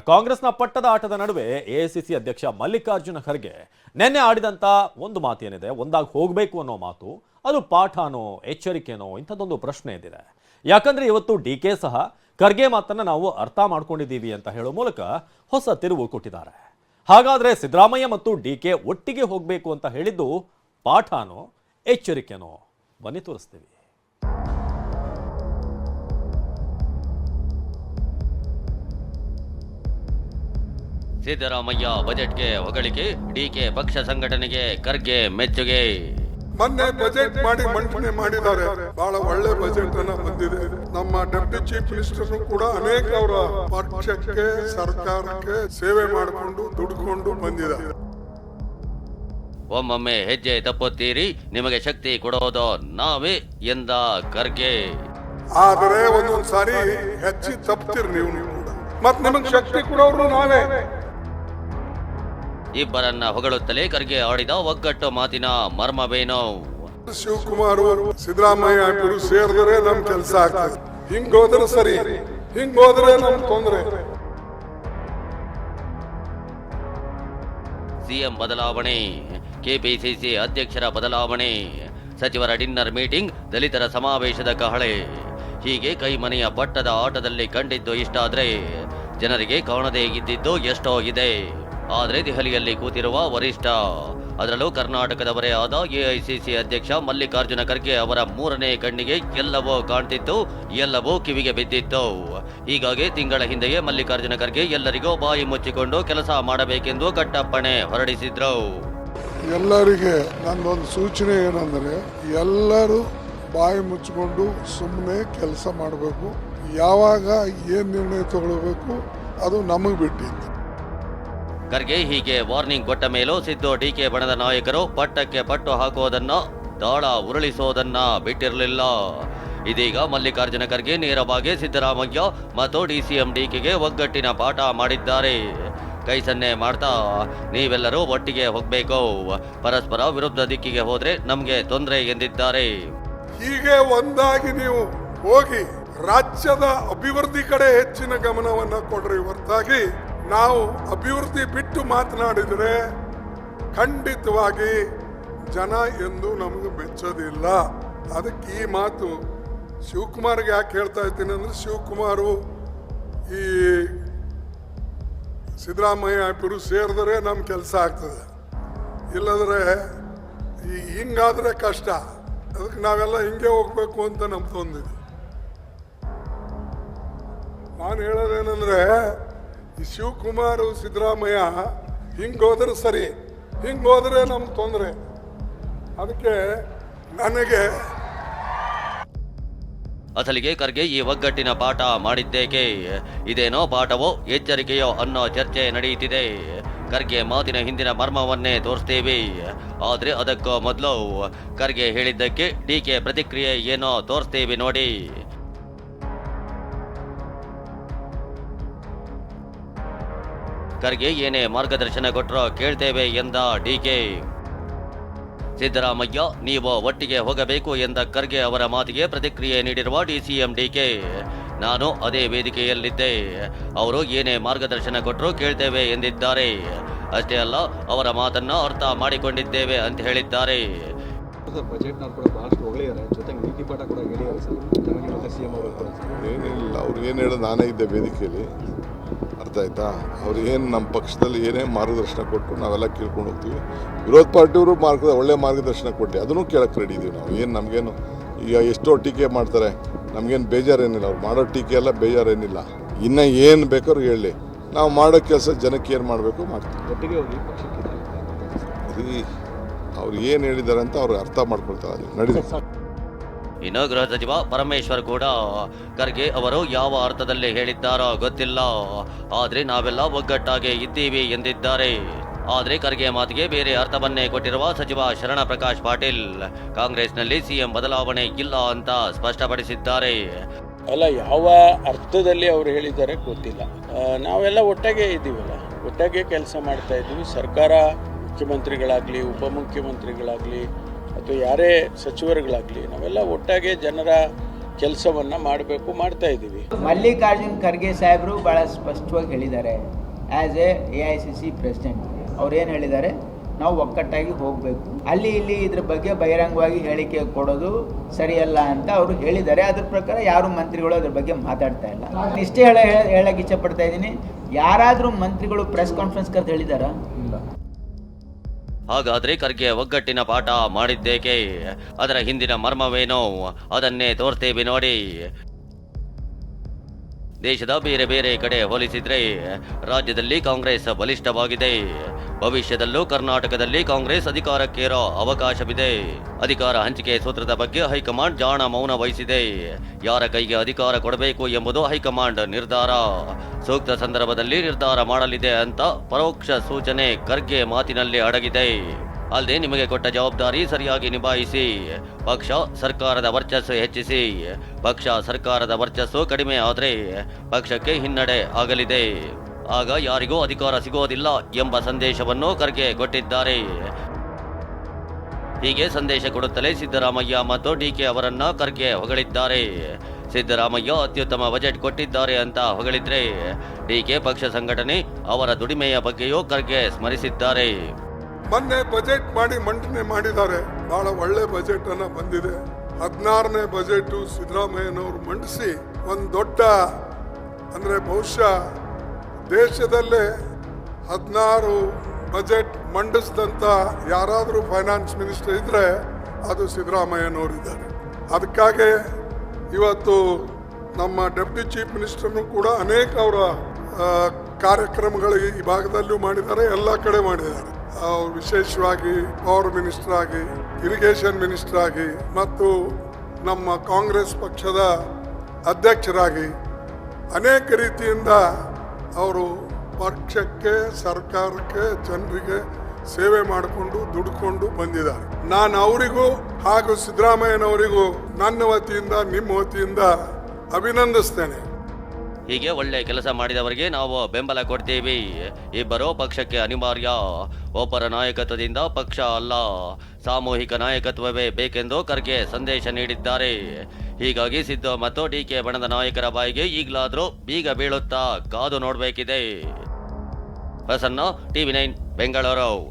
ಕಾಂಗ್ರೆಸ್ನ ಪಟ್ಟದ ಆಟದ ನಡುವೆ ಎಐಸಿಸಿ ಅಧ್ಯಕ್ಷ ಮಲ್ಲಿಕಾರ್ಜುನ ಖರ್ಗೆ ನಿನ್ನೆ ಆಡಿದಂತ ಒಂದು ಮಾತೇನಿದೆ, ಒಂದಾಗಿ ಹೋಗಬೇಕು ಅನ್ನೋ ಮಾತು, ಅದು ಪಾಠನೋ, ಎಚ್ಚರಿಕೆನೋ ಇಂಥದ್ದೊಂದು ಪ್ರಶ್ನೆ ಇದೆ ಯಾಕಂದ್ರೆ ಇವತ್ತು ಡಿ ಕೆ ಸಹ ಖರ್ಗೆ ಮಾತನ್ನ ನಾವು ಅರ್ಥ ಮಾಡ್ಕೊಂಡಿದ್ದೀವಿ ಅಂತ ಹೇಳೋ ಮೂಲಕ ಹೊಸ ತಿರುವು ಕೊಟ್ಟಿದ್ದಾರೆ. ಹಾಗಾದ್ರೆ ಸಿದ್ದರಾಮಯ್ಯ ಮತ್ತು ಡಿ ಕೆ ಒಟ್ಟಿಗೆ ಹೋಗಬೇಕು ಅಂತ ಹೇಳಿದ್ದು ಪಾಠನೋ, ಎಚ್ಚರಿಕೆನೋ? ಬನ್ನಿ ತೋರಿಸ್ತೀವಿ. ಸಿದ್ದರಾಮಯ್ಯ ಬಜೆಟ್ಗೆ ಹೊಗಳಿಕೆ ಡಿಕೆ ಪಕ್ಷ ಸಂಘಟನೆಗೆ ಖರ್ಗೆ ಮೆಚ್ಚುಗೆ. ಮೊನ್ನೆ ಬಜೆಟ್ ಮಾಡಿ ಮಂಡನೆ ಮಾಡಿದ್ದಾರೆ. ಬಹಳ ಒಳ್ಳೆ ಬಜೆಟ್ ಅನ್ನ ಬಂದಿದೆ. ನಮ್ಮ ಡೆಪ್ಟಿ ಚೀಫ್ ಮಿನಿಸ್ಟರ್ ಕೂಡ ಅನೇಕ ಅವರ ಪಕ್ಷಕ್ಕೆ ಸರ್ಕಾರಕ್ಕೆ ಸೇವೆ ಮಾಡಿಕೊಂಡು ದುಡ್ಕೊಂಡು ಬಂದಿದ್ದಾರೆ. ಒಮ್ಮೊಮ್ಮೆ ಹೆಜ್ಜೆ ತಪ್ಪುತ್ತೀರಿ ನಿಮಗೆ ಶಕ್ತಿ ಕೊಡೋದು ನಾವೇ ಎಂದ ಖರ್ಗೆ. ಆದರೆ ಒಂದೊಂದ್ಸಾರಿ ಹೆಚ್ಚಿ ತಪ್ತಿರ್ ನೀವು ಮತ್ತೆ ನಿಮಗೆ ನಿಮಗ್ ಶಕ್ತಿ ಕೊಡೋರು ನಾವೇ. ಇಬ್ಬರನ್ನ ಹೊಗಳುತ್ತಲೇ ಖರ್ಗೆ ಆಡಿದ ಒಗ್ಗಟ್ಟು ಮಾತಿನ ಮರ್ಮವೇನೋ. ಶಿವಕುಮಾರ್ ಸಿದ್ದರಾಮಯ್ಯ ಇಬ್ಬರು ಸೇರಿದ್ರೆ ನಮ್ ಕೆಲಸ ಆಗ್ತದೆ. ಹಿಂಗ್ ಹೋದ್ರೆ ಸರಿ ಹಿಂಗ್ ಹೋದ್ರೆ ನಮ್ ತೊಂದ್ರೆ. ಸಿಎಂ ಬದಲಾವಣೆ ಕೆಪಿಸಿಸಿ ಅಧ್ಯಕ್ಷರ ಬದಲಾವಣೆ ಸಚಿವರ ಡಿನ್ನರ್ ಮೀಟಿಂಗ್ ದಲಿತರ ಸಮಾವೇಶದ ಕಹಳೆ. ಹೀಗೆ ಕೈಮನೆಯ ಪಟ್ಟದ ಆಟದಲ್ಲಿ ಕಂಡಿದ್ದು ಇಷ್ಟಾದ್ರೆ ಜನರಿಗೆ ಕಾಣದೇ ಇದ್ದಿದ್ದು ಎಷ್ಟೋ ಇದೆ. ಆದ್ರೆ ದೆಹಲಿಯಲ್ಲಿ ಕೂತಿರುವ ವರಿಷ್ಠ. ಅದರಲ್ಲೂ ಕರ್ನಾಟಕದವರೇ ಆದ ಎಐಸಿಸಿ ಅಧ್ಯಕ್ಷ ಮಲ್ಲಿಕಾರ್ಜುನ ಖರ್ಗೆ ಅವರ ಮೂರನೇ ಕಣ್ಣಿಗೆ ಎಲ್ಲವೋ ಕಾಣ್ತಿತ್ತು, ಎಲ್ಲವೋ ಕಿವಿಗೆ ಬಿದ್ದಿತ್ತು. ಹೀಗಾಗಿ ತಿಂಗಳ ಹಿಂದೆಯೇ ಮಲ್ಲಿಕಾರ್ಜುನ ಖರ್ಗೆ ಎಲ್ಲರಿಗೂ ಬಾಯಿ ಮುಚ್ಚಿಕೊಂಡು ಕೆಲಸ ಮಾಡಬೇಕೆಂದು ಕಟ್ಟಪ್ಪಣೆ ಹೊರಡಿಸಿದ್ರು. ಎಲ್ಲರಿಗೆ ನನ್ನೊಂದು ಸೂಚನೆ ಏನಂದರೆ, ಎಲ್ಲರೂ ಬಾಯಿ ಮುಚ್ಚಿಕೊಂಡು ಸುಮ್ಮನೆ ಕೆಲಸ ಮಾಡಬೇಕು. ಯಾವಾಗ ಏನು ನಿರ್ಣಯ ತಗೊಳ್ಬೇಕು ಅದು ನಮಗೆ ಬಿಟ್ಟಿದ್ದು. ಖರ್ಗೆ ಹೀಗೆ ವಾರ್ನಿಂಗ್ ಕೊಟ್ಟ ಮೇಲೂ ಸಿದ್ದು ಡಿಕೆ ಬಣದ ನಾಯಕರು ಪಟ್ಟಕ್ಕೆ ಪಟ್ಟು ಹಾಕುವುದನ್ನು ದಾಳ ಉರುಳಿಸೋದನ್ನ ಬಿಟ್ಟಿರಲಿಲ್ಲ. ಇದೀಗ ಮಲ್ಲಿಕಾರ್ಜುನ ಖರ್ಗೆ ನೇರವಾಗಿ ಸಿದ್ದರಾಮಯ್ಯ ಮತ್ತು ಡಿಸಿಎಂ ಡಿಕೆಗೆ ಒಗ್ಗಟ್ಟಿನ ಪಾಠ ಮಾಡಿದ್ದಾರೆ. ಕೈ ಸನ್ನೆ ಮಾಡ್ತಾ ನೀವೆಲ್ಲರೂ ಒಟ್ಟಿಗೆ ಹೋಗ್ಬೇಕು. ಪರಸ್ಪರ ವಿರುದ್ಧ ದಿಕ್ಕಿಗೆ ಹೋದ್ರೆ ನಮ್ಗೆ ತೊಂದರೆ ಎಂದಿದ್ದಾರೆ. ಹೀಗೆ ಒಂದಾಗಿ ನೀವು ಹೋಗಿ ರಾಜ್ಯದ ಅಭಿವೃದ್ಧಿ ಕಡೆ ಹೆಚ್ಚಿನ ಗಮನವನ್ನು ಕೊಡ್ರಿ ಹೊರತಾಗಿ. ನಾವು ಅಭಿವೃದ್ಧಿ ಬಿಟ್ಟು ಮಾತನಾಡಿದರೆ ಖಂಡಿತವಾಗಿ ಜನ ಎಂದು ನಮಗೆ ಮೆಚ್ಚೋದಿಲ್ಲ ಅದಕ್ಕೆ ಈ ಮಾತು ಶಿವಕುಮಾರ್ಗೆ ಯಾಕೆ ಹೇಳ್ತಾ ಇದ್ದೀನಿ ಅಂದರೆ ಶಿವಕುಮಾರು ಈ ಸಿದ್ದರಾಮಯ್ಯ ಇಬ್ಬರು ಸೇರಿದ್ರೆ ನಮ್ಮ ಕೆಲಸ ಆಗ್ತದೆ. ಇಲ್ಲದ್ರೆ ಈ ಹಿಂಗಾದರೆ ಕಷ್ಟ. ಅದಕ್ಕೆ ನಾವೆಲ್ಲ ಹಿಂಗೆ ಹೋಗ್ಬೇಕು ಅಂತ ನಮ್ದೊಂದಿದೆ ನಾನು ಹೇಳೋದೇನೆಂದರೆ ಶಿವಕುಮಾರ್ ಸಿದ್ದರಾಮಯ್ಯ ಹಿಂಗೆ ಹೋದ್ರೆ ಸರಿ, ಹಿಂಗೆ ಹೋದ್ರೆ ನಮ್ಗೆ ತೊಂದರೆ. ಅದಕ್ಕೆ ನನಗೆ ಅಸಲಿಗೆ ಖರ್ಗೆ ಈ ಒಗ್ಗಟ್ಟಿನ ಪಾಠ ಮಾಡಿದ್ದೇಕೆ? ಇದೇನೋ ಪಾಠವೋ? ಎಚ್ಚರಿಕೆಯೋ ಅನ್ನೋ ಚರ್ಚೆ ನಡೆಯುತ್ತಿದೆ. ಖರ್ಗೆ ಮಾತಿನ ಹಿಂದಿನ ಮರ್ಮವನ್ನೇ ತೋರಿಸ್ತೀವಿ. ಆದರೆ ಅದಕ್ಕೂ ಮೊದಲು ಖರ್ಗೆ ಹೇಳಿದ್ದಕ್ಕೆ ಟೀಕೆ ಪ್ರತಿಕ್ರಿಯೆ ಏನೋ ತೋರಿಸ್ತೀವಿ ನೋಡಿ. ಖರ್ಗೆ ಏನೇ ಮಾರ್ಗದರ್ಶನ ಕೊಟ್ಟರೋ ಕೇಳ್ತೇವೆ ಎಂದ ಡಿಕೆ ಸಿದ್ದರಾಮಯ್ಯ ನೀವು ಒಟ್ಟಿಗೆ ಹೋಗಬೇಕು ಎಂದ ಖರ್ಗೆ ಅವರ ಮಾತಿಗೆ ಪ್ರತಿಕ್ರಿಯೆ ನೀಡಿರುವ ಡಿಸಿಎಂ ಡಿಕೆ ನಾನು ಅದೇ ವೇದಿಕೆಯಲ್ಲಿದ್ದೆ. ಅವರು ಏನೇ ಮಾರ್ಗದರ್ಶನ ಕೊಟ್ಟರು ಕೇಳ್ತೇವೆ ಎಂದಿದ್ದಾರೆ. ಅಷ್ಟೇ ಅಲ್ಲ ಅವರ ಮಾತನ್ನು ಅರ್ಥ ಮಾಡಿಕೊಂಡಿದ್ದೇವೆ ಅಂತ ಹೇಳಿದ್ದಾರೆ. ಏನಿಲ್ಲ ಅವ್ರು ಏನು ಹೇಳೋದು ನಾನೇ ಇದ್ದೆ ವೇದಿಕೆಯಲ್ಲಿ. ಅರ್ಥ ಆಯ್ತಾ? ಅವ್ರು ಏನು ನಮ್ಮ ಪಕ್ಷದಲ್ಲಿ ಏನೇ ಮಾರ್ಗದರ್ಶನ ಕೊಟ್ಟು ನಾವೆಲ್ಲ ಕೇಳ್ಕೊಂಡು ಹೋಗ್ತೀವಿ. ವಿರೋಧ ಪಾರ್ಟಿಯವರು ಮಾರ್ಗ ಒಳ್ಳೆ ಮಾರ್ಗದರ್ಶನ ಕೊಡಲಿ ಅದನ್ನು ಕೇಳಕ್ಕೆ ರೆಡಿ ಇದೀವಿ ನಾವು. ಏನು ನಮಗೇನು ಈಗ ಎಷ್ಟೋ ಟೀಕೆ ಮಾಡ್ತಾರೆ ನಮಗೇನು ಬೇಜಾರೇನಿಲ್ಲ ಅವ್ರು ಮಾಡೋ ಟೀಕೆ ಎಲ್ಲ ಬೇಜಾರೇನಿಲ್ಲ. ಇನ್ನು ಏನು ಬೇಕಾದ್ರೂ ಹೇಳಿ. ನಾವು ಮಾಡೋ ಕೆಲಸ ಜನಕ್ಕೆ ಏನು ಮಾಡಬೇಕು ಮಾಡ್ತೀವಿ. ಅವ್ರು ಏನು ಹೇಳಿದ್ದಾರೆ ಅಂತ ಅವ್ರು ಅರ್ಥ ಮಾಡ್ಕೊಳ್ತಾರೆ. ಅದು ಇನ್ನು ಗೃಹ ಸಚಿವ ಪರಮೇಶ್ವರ್ ಕೂಡ ಖರ್ಗೆ ಅವರು ಯಾವ ಅರ್ಥದಲ್ಲಿ ಹೇಳಿದ್ದಾರೋ ಗೊತ್ತಿಲ್ಲ. ಆದ್ರೆ ನಾವೆಲ್ಲ ಒಗ್ಗಟ್ಟಾಗಿ ಇದ್ದೀವಿ ಎಂದಿದ್ದಾರೆ. ಆದ್ರೆ ಖರ್ಗೆ ಮಾತಿಗೆ ಬೇರೆ ಅರ್ಥವನ್ನೇ ಕೊಟ್ಟಿರುವ ಸಚಿವ ಶರಣ ಪ್ರಕಾಶ್ ಪಾಟೀಲ್ ಕಾಂಗ್ರೆಸ್ನಲ್ಲಿ ಸಿಎಂ ಬದಲಾವಣೆ ಇಲ್ಲ ಅಂತ ಸ್ಪಷ್ಟಪಡಿಸಿದ್ದಾರೆ. ಅಲ್ಲ, ಯಾವ ಅರ್ಥದಲ್ಲಿ ಅವರು ಹೇಳಿದ್ದಾರೆ ಗೊತ್ತಿಲ್ಲ. ನಾವೆಲ್ಲ ಒಟ್ಟಾಗೆ ಇದ್ದೀವಲ್ಲ. ಒಟ್ಟಾಗೆ ಕೆಲಸ ಮಾಡ್ತಾ ಇದ್ದೀವಿ. ಸರ್ಕಾರ ಮುಖ್ಯಮಂತ್ರಿಗಳಾಗಲಿ, ಉಪಮುಖ್ಯಮಂತ್ರಿಗಳಾಗಲಿ ಅಥವಾ ಯಾರೇ ಸಚಿವರುಗಳಾಗಲಿ, ನಾವೆಲ್ಲ ಒಟ್ಟಾಗಿ ಜನರ ಕೆಲಸವನ್ನು ಮಾಡಬೇಕು, ಮಾಡ್ತಾ ಇದ್ದೀವಿ. ಮಲ್ಲಿಕಾರ್ಜುನ್ ಖರ್ಗೆ ಸಾಹೇಬರು ಭಾಳ ಸ್ಪಷ್ಟವಾಗಿ ಹೇಳಿದ್ದಾರೆ. As A A I C C president ಅವ್ರು ಏನು ಹೇಳಿದ್ದಾರೆ? ನಾವು ಒಕ್ಕಟ್ಟಾಗಿ ಹೋಗಬೇಕು. ಅಲ್ಲಿ ಇಲ್ಲಿ ಇದ್ರ ಬಗ್ಗೆ ಬಹಿರಂಗವಾಗಿ ಹೇಳಿಕೆ ಕೊಡೋದು ಸರಿಯಲ್ಲ ಅಂತ ಅವರು ಹೇಳಿದ್ದಾರೆ. ಅದ್ರ ಪ್ರಕಾರ ಯಾರು ಮಂತ್ರಿಗಳು ಅದ್ರ ಬಗ್ಗೆ ಮಾತಾಡ್ತಾ ಇಲ್ಲ. ಇಷ್ಟೇ ಹೇಳ ಹೇಳಕ್ಕೆ ಇಷ್ಟಪಡ್ತಾ ಇದ್ದೀನಿ. ಯಾರಾದರೂ ಮಂತ್ರಿಗಳು ಪ್ರೆಸ್ ಕಾನ್ಫರೆನ್ಸ್ ಕರೆದು ಹೇಳಿದಾರಾ? ಹಾಗಾದ್ರೆ ಖರ್ಗೆ ಒಗ್ಗಟ್ಟಿನ ಪಾಠ ಮಾಡಿದ್ದೇಕೆ? ಅದರ ಹಿಂದಿನ ಮರ್ಮವೇನೋ? ಅದನ್ನೇ ತೋರ್ತೇವೆ ನೋಡಿ. ದೇಶದ ಬೇರೆ ಬೇರೆ ಕಡೆ ಹೋಲಿಸಿದ್ರೆ ರಾಜ್ಯದಲ್ಲಿ ಕಾಂಗ್ರೆಸ್ ಬಲಿಷ್ಠವಾಗಿದೆ. ಭವಿಷ್ಯದಲ್ಲೂ ಕರ್ನಾಟಕದಲ್ಲಿ ಕಾಂಗ್ರೆಸ್ ಅಧಿಕಾರಕ್ಕೇರೋ ಅವಕಾಶವಿದೆ. ಅಧಿಕಾರ ಹಂಚಿಕೆ ಸೂತ್ರದ ಬಗ್ಗೆ ಹೈಕಮಾಂಡ್ ಜಾಣ ಮೌನ ವಹಿಸಿದೆ. ಯಾರ ಕೈಗೆ ಅಧಿಕಾರ ಕೊಡಬೇಕು ಎಂಬುದು ಹೈಕಮಾಂಡ್ ನಿರ್ಧಾರ. ಸೂಕ್ತ ಸಂದರ್ಭದಲ್ಲಿ ನಿರ್ಧಾರ ಮಾಡಲಿದೆ ಅಂತ ಪರೋಕ್ಷ ಸೂಚನೆ ಖರ್ಗೆ ಮಾತಿನಲ್ಲಿ ಅಡಗಿದೆ. ಅಲ್ಲದೆ ನಿಮಗೆ ಕೊಟ್ಟ ಜವಾಬ್ದಾರಿ ಸರಿಯಾಗಿ ನಿಭಾಯಿಸಿ. ಪಕ್ಷ ಸರ್ಕಾರದ ವರ್ಚಸ್ಸು ಹೆಚ್ಚಿಸಿ. ಪಕ್ಷ ಸರ್ಕಾರದ ವರ್ಚಸ್ಸು ಕಡಿಮೆ ಆದರೆ ಪಕ್ಷಕ್ಕೆ ಹಿನ್ನಡೆ ಆಗಲಿದೆ. ಆಗ ಯಾರಿಗೂ ಅಧಿಕಾರ ಸಿಗೋದಿಲ್ಲ ಎಂಬ ಸಂದೇಶವನ್ನು ಖರ್ಗೆ ಕೊಟ್ಟಿದ್ದಾರೆ. ಹೀಗೆ ಸಂದೇಶ ಕೊಡುತ್ತಲೇ ಸಿದ್ದರಾಮಯ್ಯ ಮತ್ತು ಡಿಕೆ ಅವರನ್ನ ಖರ್ಗೆ ಹೊಗಳಿದ್ದಾರೆ. ಸಿದ್ದರಾಮಯ್ಯ ಅತ್ಯುತ್ತಮ ಬಜೆಟ್ ಕೊಟ್ಟಿದ್ದಾರೆ ಅಂತ ಹೊಗಳಿದ್ರೆ ಡಿಕೆ ಪಕ್ಷ ಸಂಘಟನೆ ಅವರ ದುಡಿಮೆಯ ಬಗ್ಗೆಯೂ ಖರ್ಗೆ ಸ್ಮರಿಸಿದ್ದಾರೆ. ಮೊನ್ನೆ ಬಜೆಟ್ ಮಾಡಿ ಮಂಡನೆ ಮಾಡಿದ್ದಾರೆ. ಬಹಳ ಒಳ್ಳೆ ಬಜೆಟ್ ಅನ್ನ ಬಂದಿದೆ. ಹದಿನಾರನೇ ಬಜೆಟ್ ಸಿದ್ದರಾಮಯ್ಯನವರು ಮಂಡಿಸಿ ಒಂದು ದೊಡ್ಡ ಅಂದ್ರೆ ಬಹುಶಃ ದೇಶದಲ್ಲೇ ಹದಿನಾರು ಬಜೆಟ್ ಮಂಡಿಸಿದಂಥ ಯಾರಾದರೂ ಫೈನಾನ್ಸ್ ಮಿನಿಸ್ಟರ್ ಇದ್ದರೆ ಅದು ಸಿದ್ದರಾಮಯ್ಯನವರಿದ್ದಾರೆ ಅದಕ್ಕಾಗೆ ಇವತ್ತು ನಮ್ಮ ಡೆಪ್ಟಿ ಚೀಫ್ ಮಿನಿಸ್ಟರ್ನು ಕೂಡ ಅನೇಕ ಅವರ ಕಾರ್ಯಕ್ರಮಗಳು ಈ ಭಾಗದಲ್ಲೂ ಮಾಡಿದ್ದಾರೆ, ಎಲ್ಲ ಕಡೆ ಮಾಡಿದ್ದಾರೆ. ಅವರು ವಿಶೇಷವಾಗಿ ಪವರ್ ಮಿನಿಸ್ಟರ್ ಆಗಿ, ಇರಿಗೇಷನ್ ಮಿನಿಸ್ಟರ್ ಆಗಿ, ಮತ್ತು ನಮ್ಮ ಕಾಂಗ್ರೆಸ್ ಪಕ್ಷದ ಅಧ್ಯಕ್ಷರಾಗಿ ಅನೇಕ ರೀತಿಯಿಂದ ಅವರು ಪಕ್ಷಕ್ಕೆ, ಸರ್ಕಾರಕ್ಕೆ, ಜನರಿಗೆ ಸೇವೆ ಮಾಡಿಕೊಂಡು ದುಡ್ಕೊಂಡು ಬಂದಿದ್ದಾರೆ. ನಾನು ಅವರಿಗೂ ಹಾಗೂ ಸಿದ್ದರಾಮಯ್ಯನವರಿಗೂ ನನ್ನ ವತಿಯಿಂದ, ನಿಮ್ಮ ವತಿಯಿಂದ ಅಭಿನಂದಿಸ್ತೇನೆ. ಹೀಗೆ ಒಳ್ಳೆ ಕೆಲಸ ಮಾಡಿದವರಿಗೆ ನಾವು ಬೆಂಬಲ ಕೊಡ್ತೀವಿ. ಇಬ್ಬರು ಪಕ್ಷಕ್ಕೆ ಅನಿವಾರ್ಯ. ಒಬ್ಬರ ನಾಯಕತ್ವದಿಂದ ಪಕ್ಷ ಅಲ್ಲ, ಸಾಮೂಹಿಕ ನಾಯಕತ್ವವೇ ಬೇಕೆಂದು ಖರ್ಗೆ ಸಂದೇಶ ನೀಡಿದ್ದಾರೆ. ಹೀಗಾಗಿ ಸಿದ್ದು ಮತ್ತು ಡಿಕೆ ಬಣದ ನಾಯಕರ ಬಾಯಿಗೆ ಈಗಲಾದರೂ ಬೀಗ ಬೀಳುತ್ತಾ ಕಾದು ನೋಡಬೇಕಿದೆ. Prasanna, TV nine, Bengaluru.